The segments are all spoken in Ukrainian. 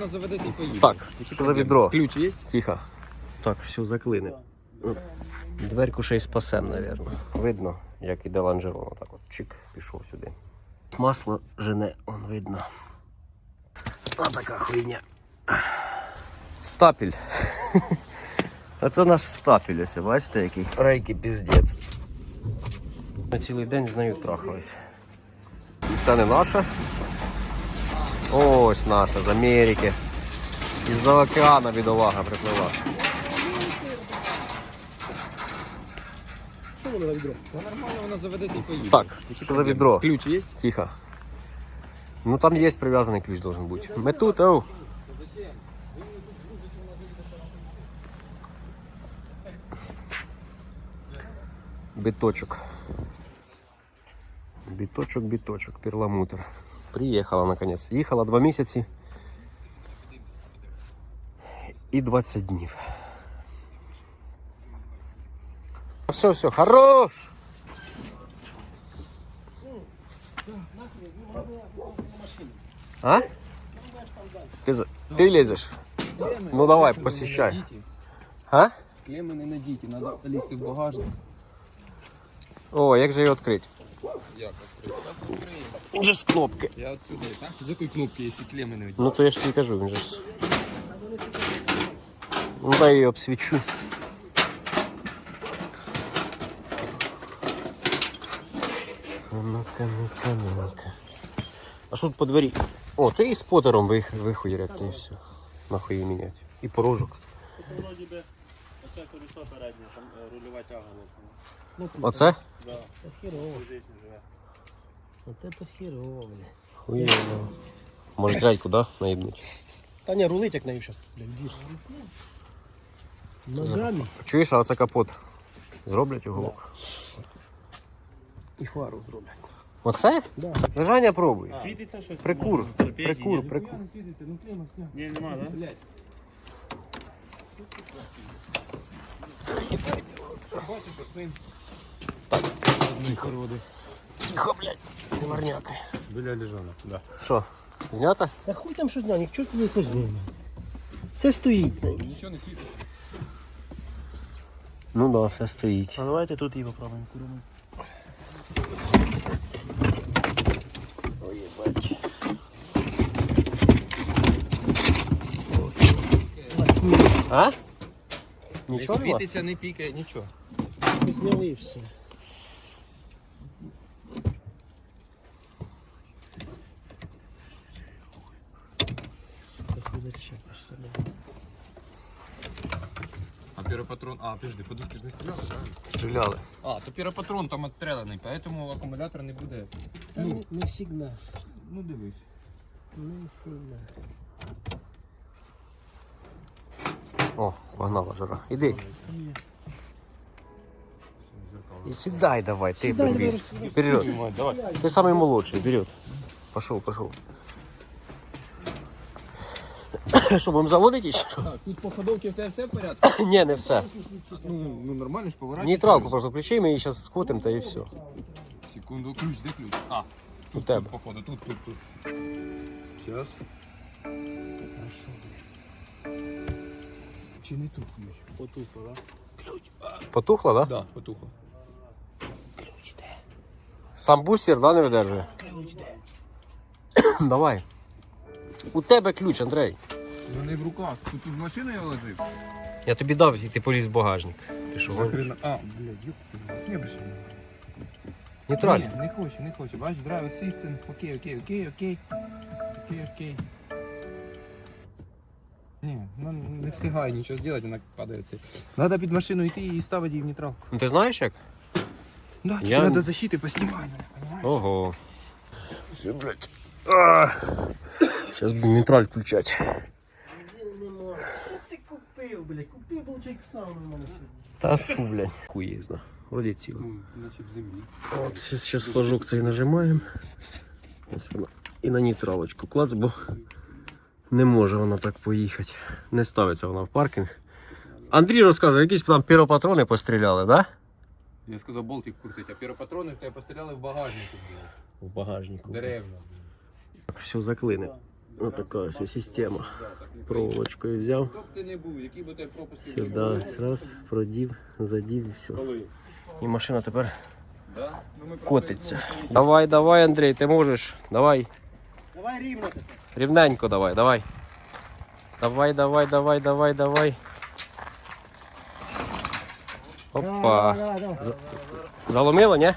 воно заведеться і поїде. Так, що за відро? Ключ є? Тихо. Так, все, заклине. Дверку ще й спасем, напевно. Видно, як іде ланжерон. Отак от чик, пішов сюди. Масло жене, он видно. А така хуйня. Стапель. А це наш стапель, ось, бачите, який? Рейки піздець. На цілий день з нею трахались. Це не наша. Ось наша з Америки. Із-за океану бідолага приплила. Та нормально воно заведеться і поїде. Так, що за відро? Ключ є? Тихо. Ну там есть привязанный ключ должен быть. Мы тут, оу. Биточок. Биточок, биточок, перламутр. Приехала наконец. Ехала два месяца и 20 дней. Все, все, хорош! А? Ты, за- ты лезешь? Ну давай, посещай. А? Клеми не надійте, треба лізти в багажник. О, як же її відкрити? Як відкрити? Він же з кнопки. Я отсюда, так? З якої кнопки, якщо клеми не надійте? Ну то я ж тобі кажу, він же з... Ну дай я її обсвічу. А Ну-ка, ну-ка, ну-ка. А що тут по двері? О, ти і з потером вих... вихуярять, ти і все. Нахуй її міняти. І порожок. Вроді би, оце колесо переднє, там е, рульова тяга лопнула. Оце? Да, Це хірово. в житті. От це хірово, бля. Хуєво. Може дядьку, да, наїбнуть? Та не, рулить як нею щас, блядь, дір. Ногами Чуєш, а це капот. Зроблять уголок. і фару зроблять. Оце? Да. Лежання пробуй. Світиться щось? Прикур, Торпеді, прикур, ні? прикур. не світиться, ну клема сняв. Ні, нема, да? Блядь. Бачиш, він. Тихо, Тихо, блядь, не. Біля лежана, да. Що, знято? Та хуй там що знає, ніхто тобі позняв. Все стоїть. Нічого не світиться. Ну да, все стоїть. А давайте тут її попробуємо куримо. Ой, ебать. А? Не Нічого нема? світиться, не пікає, нічого. Зняли і все. А, подожди, подушки ж не стріляли, правильно? Стріляли. А, то піропатрон там відстріляний, поэтому акумулятор не буде. Та не, не всегда. Ну дивись. Не всегда. О, погнала жара. Іди. І сідай давай, ти Сідай, бабіст. давай, Вперед. Давай. Ты самый молодший, вперед. Пошел, пошел. Що, будемо заводитись? Так, тут по ходовці в тебе все в порядку? Ні, не все. Ну, ну нормально ж поворачивай. Нейтралку просто включи, ми її зараз скотимо та і все. Секунду, ключ, де ключ? А, У тебе. тут, походу, тут, тут, тут. Сейчас. Чи не тут ключ? Потухло, да? Потухло, да? Да, потухло. Сам бустер, да, не видержує? Давай. У тебе ключ, Андрей. Ну не в руках. Тут тут машину я лежив. Я тобі дав, і ти поліз в багажник. Ти що, гониш? А, блядь, ёб не внимания. Нейтраль. Ні, не хочу, не хочу. Бачиш, drive assistant. Окей, окей, окей, окей. Окей, окей. Ні, ну не встигаю нічого зробити, вона падає. це. Надо під машину йти і ставити її в нейтралку. Ну, Ти знаєш як? Да, Я- Я... надо защити понимаєш? Ого. Зараз будемо нейтраль включати. Купив, блядь? Купив, получай сам у мене сьогодні. Та фу, блядь. Хуїзна. Вроді ціло. Ну, наче в землі. От, зараз флажок цей нажимаємо. Ось вона. І на нейтралочку клац, бо не може вона так поїхати. Не ставиться вона в паркінг. Андрій розказує, якісь там піропатрони постріляли, да? Я сказав, болтик крутить, а піропатрони в тебе постріляли в багажнику. блядь. В багажнику. Деревна. Все заклине. Отака ось система. Проволочкою взяв. Не Сюди, раз, продів, задів і все. І машина тепер Да? Ну, котиться. Давай, давай, Андрій, ти можеш. Давай. Давай рівно тепер. Рівненько давай, давай. Давай, давай, давай, давай, давай. Опа. Заломило, ні?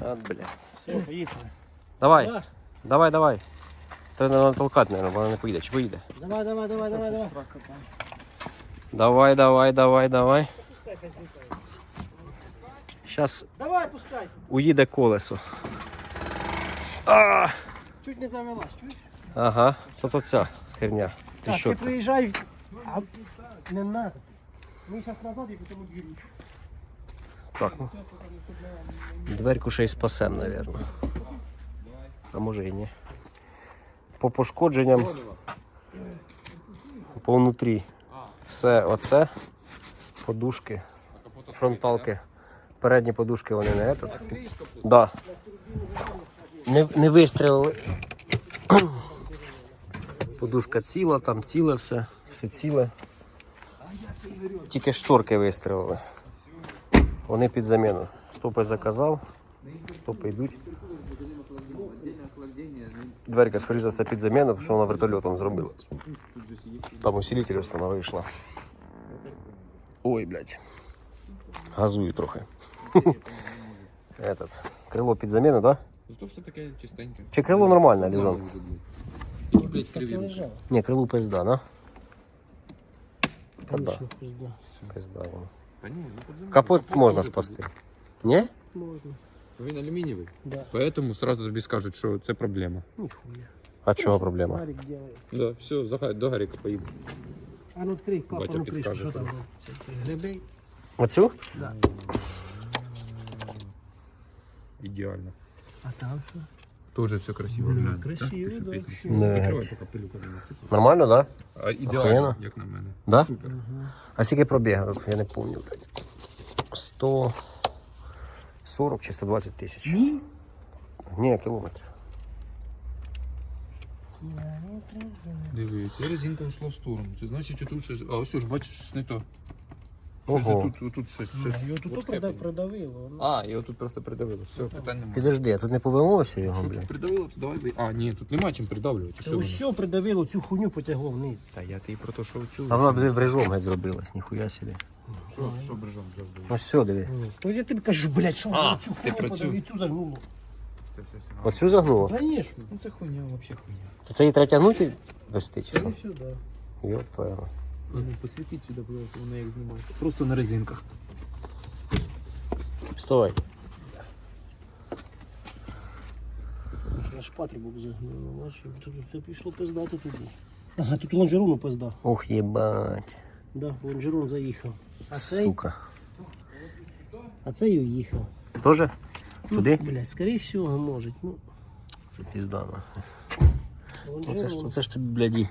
От, бля. Все, поїхали. Давай, Давай, давай, давай. Треба натолкати, мабуть, вона не поїде. Чи поїде? давай, давай, давай, давай, давай. Давай, давай, давай, давай. Зараз Давай, пускай. уїде колесо. А! Чуть не завелась, чуєш? Ага, то то ця херня. Ти Так, що? ти приїжджай. А... Не надо. Ми зараз назад і потім двері. Так, ну. Дверку ще й спасем, мабуть. А може і ні. По пошкодженням по внутрі. Все оце. Подушки, фронталки. Передні подушки вони не этот. Да. Не, не вистрілили. Подушка ціла, там ціле все, все ціле. Тільки шторки вистрілили. Вони під заміну. Стопи заказав. Стопи йдуть. Дверка, скоріше за все, під заміну, тому що вона вертольотом зробилась. Там усилитель ось вона вийшла. Ой, блядь. Газую трохи. Этот. Крило під заміну, да? Зато все таке чистеньке. Чи крило нормальне, Лізон? Блять, Так і криві. лежав. Ні, крило пизда, да? Та да, Конечно, пизда. пизда. воно. Та ні, ну подземний. Капот можна спасти. Ні? Можна. Він алюмінієвий. Да. Поэтому сразу тобі скажуть, що це проблема. Ніхуя. А чого проблема? Марик делает. Да, все, захай, до Гаріка поїду. А ну відкрий Батя клапану кришку, підскаже, що там? Це грибей. Оцю? Да. Ідеально. А там що? Тоже все красиво. Глянь. красиво, ти що, да, пісня? вообще. Не. Закривай, поки пилюка не насипала. Нормально, да? А ідеально, Охуєнно. як на мене. Да? Супер. А скільки пробіга? Я не пам'ятаю, блядь. 140 чи 120 тисяч. Ні. Ні, кілометрів. Диви, ця резинка йшла в сторону. Це значить, що тут щось. А ось ж, бачиш, щось не то. Щось Ого. тут, тут щось, щось. Його тут хепнуло. продавило. ну. А, його тут просто придавило. Все, питань немає. Підожди, а тут не повелося його, Що блядь? тут придавило, то давай би. А, ні, тут нема чим придавлювати. Та воно? все придавило, цю хуйню потягло вниз. Та я ти про те, що вчу. А вона б брижом геть зробилась, ніхуя собі. Що, що брижом зробив? Ну все, диви. То я тобі кажу, блядь, що А, воно цю ти хуйню про цю. подав і цю загнуло. Це все, все. Оцю загнуло? Конечно. Ну це хуйня, взагалі хуйня. То це її треба тягнути вести чи Це що? сюди. Йоп твоя. Ну, посвітіть сюди, було, то воно як знімається. Просто на резинках. Вставай. Я ж патрубок загнуло, бачиш, тут все пішло пизда, тут туди. Ага, тут лонжерону пизда. Ох, єбать. Да, лонжерон заїхав. А цей, Сука. а цей і уїхав. Тоже? Туди? Блядь, скоріше всього, може. Ну, Це пізда. нахуй. Оце ж, лонжерон. оце ж тобі, бляді.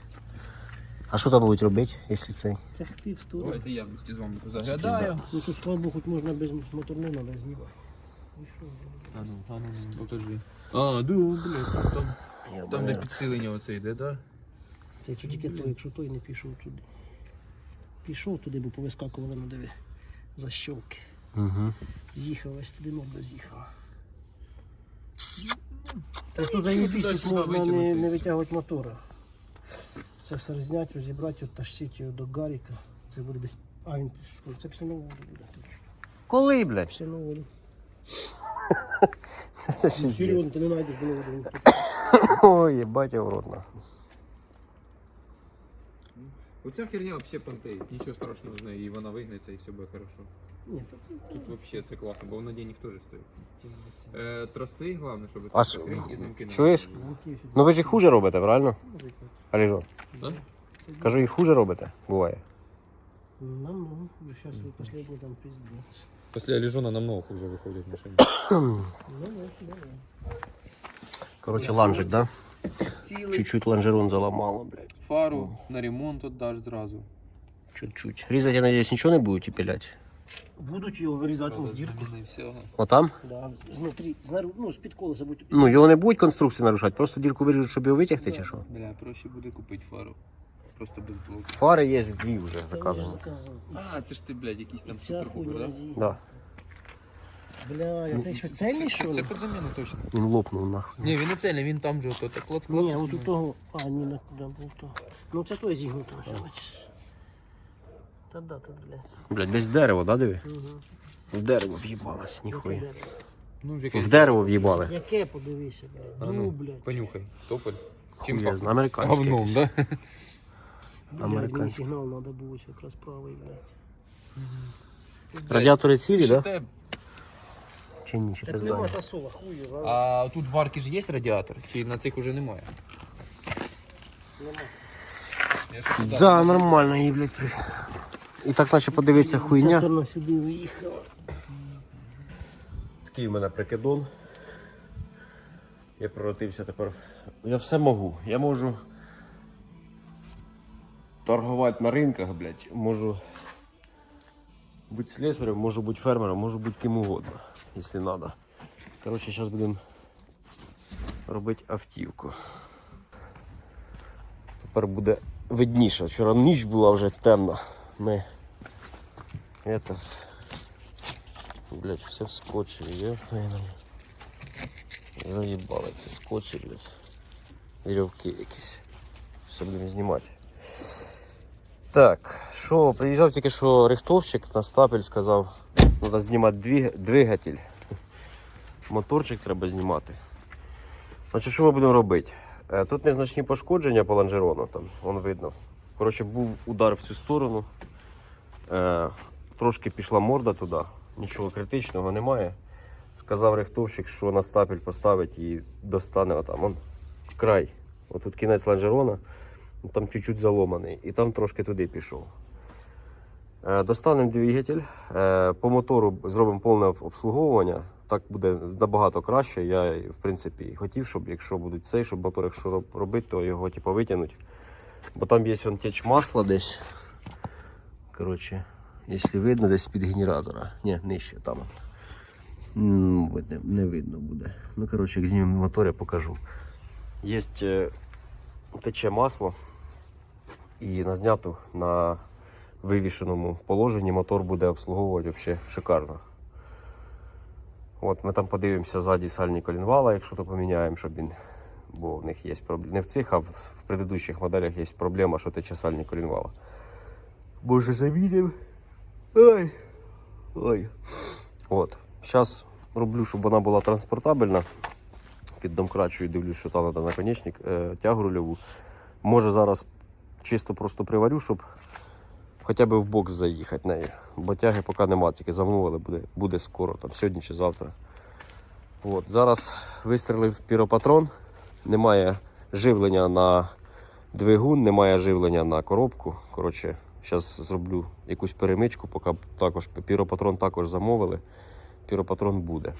А що там будуть робити, якщо цей? Тягти в сторону. Давайте я з вами пізда. заглядаю. Ну тут слава Богу, хоч можна без моторного треба знімати. І? А ну, а ну, ну, покажи. А, да, блядь, там, там де підсилення оце йде, да? Це якщо тільки той, якщо той не пішов туди. Пішов туди, бо повискакували на диви защолки. Угу. З'їхав ось туди, з'їхала. Та тут заїбіть, тут можна не, не витягувати мотора. Це все розняти, розібрати, от тащити його до Гаріка. Це буде десь. А він пішов. Це після нового буде. Коли, блядь? Після нового. Це Серйозно, пиздець. ти не знайдеш до нового. Ой, єбать, я в рот нахуй. Оця херня взагалі понтеїть, нічого страшного з нею, і вона вигнеться, і все буде хорошо. Ні, та це Тут взагалі це класно, бо вона денег теж стоїть. Е, траси, головне, щоб А це с- хрень і замки не чуєш? було. замки сюди. Ну ви ж і хуже робите, правильно? Аліжон? Да? Кажу, і хуже робите, буває. Нам, ну, вже зараз останній там пиздець. Після Аліжона намного хуже виходять машини. Ну, ну, ну. Коротше, ланжик, да? Цілий. Чуть-чуть лонжерон заламало, блядь. Фару на ремонт отдаш зразу. Чуть-чуть. Різати, я надіюсь, нічого не будуть і пилять. Будуть його вирізати в дірку. Отам? Да, знутрі, ну, з-під колеса будуть. Ну, його не будуть конструкції нарушати, просто дірку виріжуть, щоб його витягти чи що? Бля, проще буде купити фару. Просто без блоку. Фари є дві вже Це заказані. А, це ж ти, блядь, якийсь там ця хуйня да? зі- Да. Бля, я цей що цельний, що Це ли? під заміну точно. Він лопнув нахуй. Ні, він не цельний, він там же ото так клац Ні, от у того. А, ні, не куди був то. Ну це той зігнуто, що бачиш. Та да, та, блядь. Блядь, десь дерево, да, диви? Угу. В дерево в'їбалось, Яке ніхуя. дерево? Ну, в В якесь... дерево в'їбали. Яке подивися, А блядь. ну, Ну, блядь. Понюхай. Тополь. Хуя, пахне? знаю, американське Говном, якесь. да? Блядь, мені Американське. сигнал треба було якраз правий, блядь. Радіатори цілі, да? Считай, Чи ні, чи Так пизда? нема тасова, хую, а? А тут в арки ж є радіатор? Чи на цих уже немає? Нема. Я ж туди. Да, нормально її, блядь. при- І так наче подивися хуйня. сторона сюди виїхала. Такий у мене прикидон. Я превратився тепер. Я все можу. Я можу торгувати на ринках, блядь. Можу бути слесарем, можу бути фермером, можу бути ким угодно, якщо треба. Коротше, зараз будемо робити автівку. Тепер буде видніше. Вчора ніч була вже темна. Ми. Это... Блять, все в скотче, єфайно. Заїбали ці скотчі, блять. Вірьовки якісь. Все будемо знімати. Так, що, приїжджав тільки що рихтовщик на стапель, сказав, треба знімати двиг... двигатель. Моторчик треба знімати. Значить, що ми будемо робити? Е, Тут незначні пошкодження по лонжерону, там, вон видно. Коротше, був удар в цю сторону. Трошки пішла морда туди, нічого критичного немає. Сказав рихтовщик, що на стапель поставить і достане отам. Он край. Отут кінець лонжерона, ну, там чуть-чуть заломаний, і там трошки туди пішов. Е, Достанемо двигатель. Е, По мотору зробимо повне обслуговування. Так буде набагато краще. Я, в принципі, хотів, щоб якщо будуть цей, щоб мотор, якщо робити, то його типу, витягнути. Бо там є вон масла десь. Коротше, якщо видно, десь під генератора. Ні, нижче там. М, видно- Не видно буде. Ну, коротше, як знімемо мотор, я покажу. Є е, тече масло, і на зняту на вивішеному положенні мотор буде обслуговувати взагалі шикарно. От ми там подивимося ззаді сальні колінвала, якщо то поміняємо, щоб він. Бо в них є проблема. Не в цих, а в, в предыдущих моделях є проблема, що тече сальні колінвала. Боже, замінив. Ой. Ой. От. Зараз роблю, щоб вона була транспортабельна. Під домкрачую дивлюсь, що там треба наконечник, е, тягу рульову. Може зараз чисто просто приварю, щоб хоча б в бокс заїхати нею. Бо тяги поки нема, тільки замовили, буде, буде скоро, там, сьогодні чи завтра. От. Зараз вистрілив піропатрон. Немає живлення на двигун, немає живлення на коробку. Коротше, зараз зроблю якусь перемичку, поки також піропатрон також замовили. Піропатрон буде.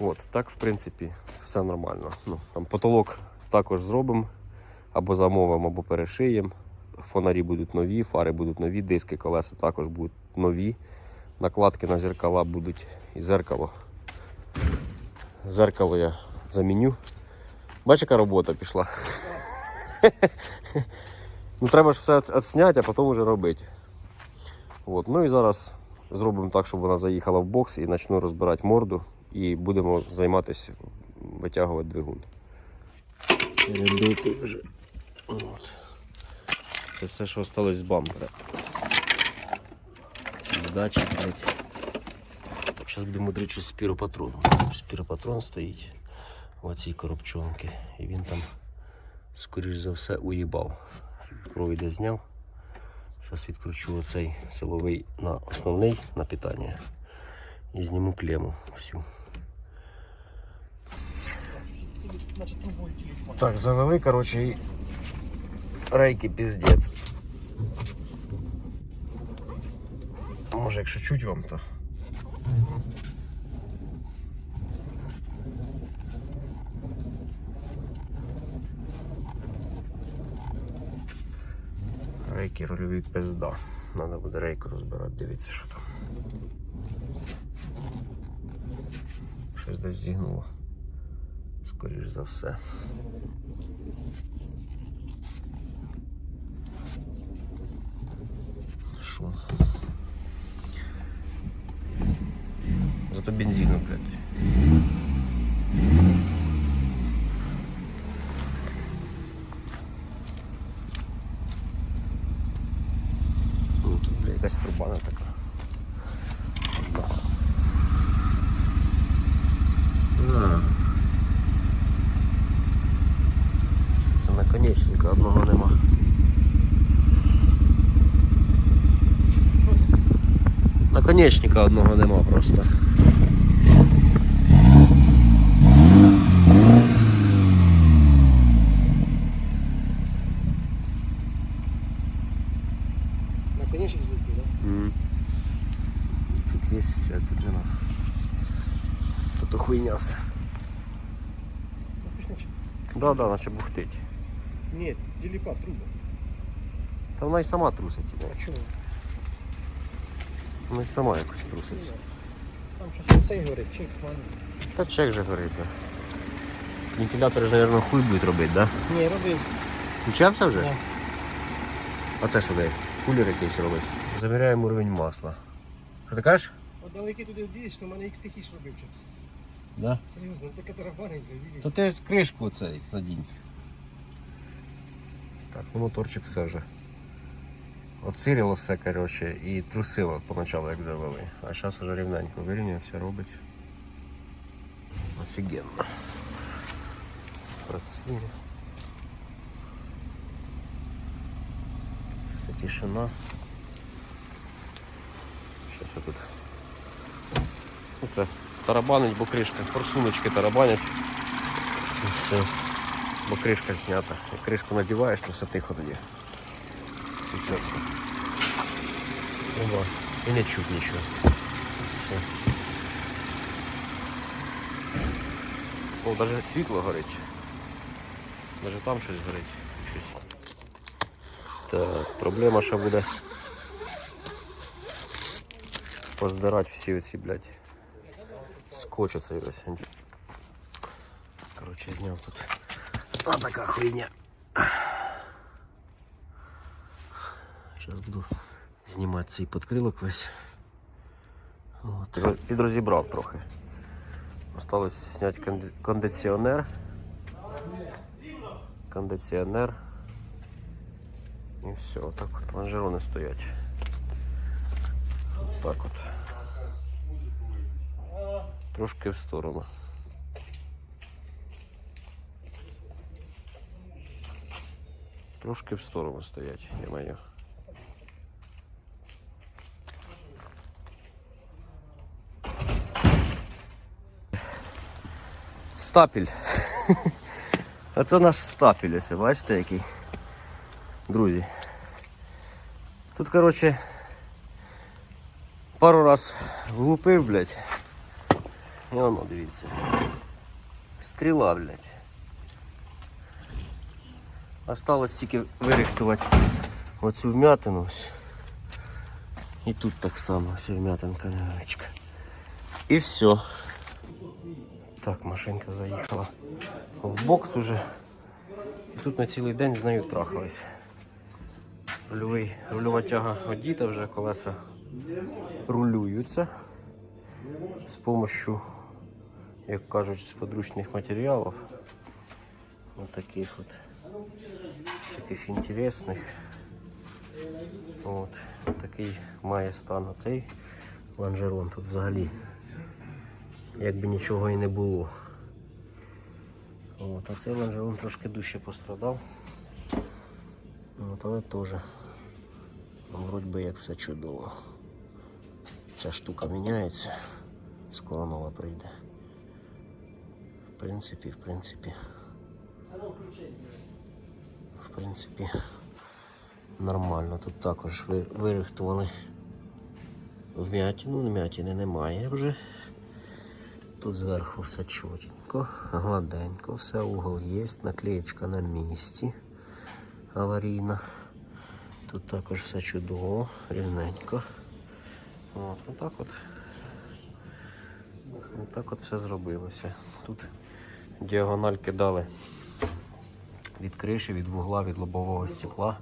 От, так, в принципі, все нормально. Ну, там потолок також зробимо, або замовимо, або перешиємо. Фонарі будуть нові, фари будуть нові, диски, колеса також будуть нові. Накладки на зеркала будуть і зеркало. Зеркало я заміню. Бачиш, яка робота пішла. ну, треба ж все відсняти, а потім вже робити. От. Ну і зараз зробимо так, щоб вона заїхала в бокс і почну розбирати морду. І будемо займатися витягувати двигун. Перебити вже. От. Це все, що залишилось з бампера. Здачі, блядь. Зараз будемо мудрити щось з піропатроном. Спіропатрон стоїть в цій коробчонці. І він там, скоріш за все, уїбав. Провід зняв. Зараз відкручу оцей силовий на основний на питання. І зніму клему всю. Так, завели, коротше, і рейки піздець. Може, якщо чуть вам, то. Рейки рольові пизда. Надо буде рейку розбирати, дивіться, що там. Щось десь зігнуло. Скоріш за все. Шум. Зато бензину, блядь. Наконечника одного нема просто. Наконечник злетів, да? М. Тут є свет, тут нема. Тут хуйня все. Ну, ти ж наче- Да, да, наче бухтить. Ні, діліпа, труба. Та вона й сама трусить. А іде. чого? Вона й сама якось труситься. Там щось оцей горить, чек, ман. Та чек же горить, да. Вентилятори ж, мабуть, хуй будуть робити, да? Ні, робив. Включався вже? Да. А це що де? Кулер якийсь робить. Заміряємо уровень масла. Що ти кажеш? От далеки туди вдієш, то в мене X тихіш робив чимось. Да. Серйозно, таке тарабанить, видиш. То ти з кришку оцей надінь. Так, ну моторчик все вже. Отсиріло все, коротше, і трусило поначалу, як завели. А зараз вже рівненько вирівняв, все робить. Офігенно. Працює. Все тишина. Щось тут. Оце тарабанить, бо кришка. Форсуночки тарабанять. І все. Бо кришка знята. Як кришку надіваєш, то все тихо тоді. Все чітко. Ова. І не чуть нічого. Все. О, навіть світло горить. Навіть там щось горить. Щось. Так, проблема ще буде поздирати всі оці, блядь, скотч оцей ось. Коротше, зняв тут. А така хуйня. Зараз буду знімати цей подкрилок весь. От, ро- підрозібрав трохи. Осталось зняти конди- кондиціонер. Кондиціонер. І все, отак от лонжерони стоять. Так от. Трошки в сторону. Трошки в сторону стоять, я маю. Стапель. Оце наш стапель, ось, бачите який. Друзі. Тут, коротше, пару раз влупив, блядь. І воно, дивіться. Стріла, блядь. Осталось тільки вирихтувати оцю вмятину. ось. І тут так само, ось вмятинка невеличка. І все. Так, машинка заїхала в бокс уже. І тут на цілий день з нею трахались. Рульовий, рульова тяга одіта вже, колеса рулюються з допомогою, як кажуть, з подручних матеріалів. Ось таких от таких інтересних. От, такий має стан цей лонжерон тут взагалі. Якби нічого і не було. От, а цей лонжерон трошки дужче пострадав. От, але теж. Ну, Вроді би як все чудово. Ця штука міняється. Скоро нова прийде. В принципі, в принципі. В принципі, нормально. Тут також ви- вирихтували вмятину, вмятини немає вже. Тут зверху все чотенько, гладенько, все угол є, наклеєчка на місці аварійна. Тут також все чудово, рівненько. От, отак от. Отак от все зробилося. Тут діагональ кидали від криші, від вугла, від лобового стекла.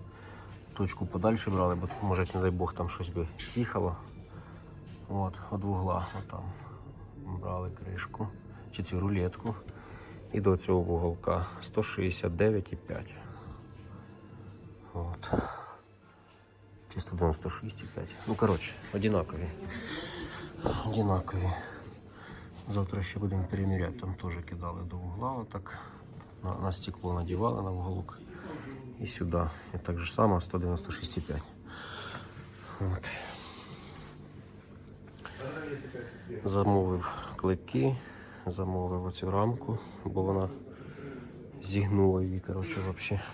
Точку подальше брали, бо може, не дай Бог, там щось би сіхало. От, від вугла отам брали кришку, чи цю рулетку. І до цього вуголка 169,5. От. Чи 196,5. Ну, коротше, одинакові. Одинакові. Завтра ще будемо переміряти. Там теж кидали до вугла, отак. На, на стекло надівали на вуголок. І сюди. І так же само 196,5. От. Замовив клики, замовив оцю рамку, бо вона зігнула її, коротше, взагалі.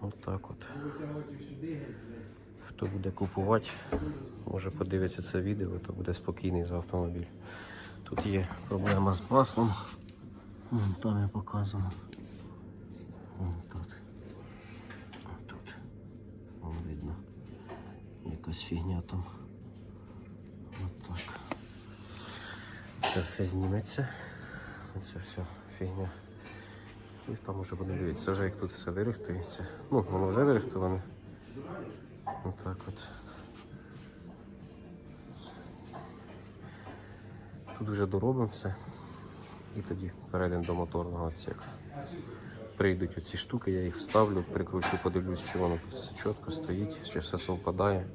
Отак от. Хто буде купувати, може подивитися це відео, то буде спокійний за автомобіль. Тут є проблема з маслом. Там я показував. Вон. Якась фігня там. От так. Це все зніметься. Це все фігня. І там уже будемо дивитися, вже як тут все вирихтується. Ну, воно вже вирихтоване. Отак от. Тут вже доробимо все. І тоді перейдемо до моторного відсека. Прийдуть оці штуки, я їх вставлю, прикручу, подивлюсь, чи воно тут все чітко стоїть, чи все совпадає.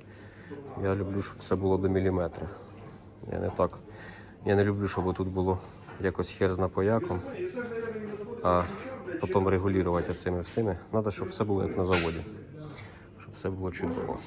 Я люблю, щоб все було до міліметра. Я не так. Я не люблю, щоб тут було якось хер з напояком, а потім регулювати цими всіми. Треба, щоб все було як на заводі. Щоб все було чудово.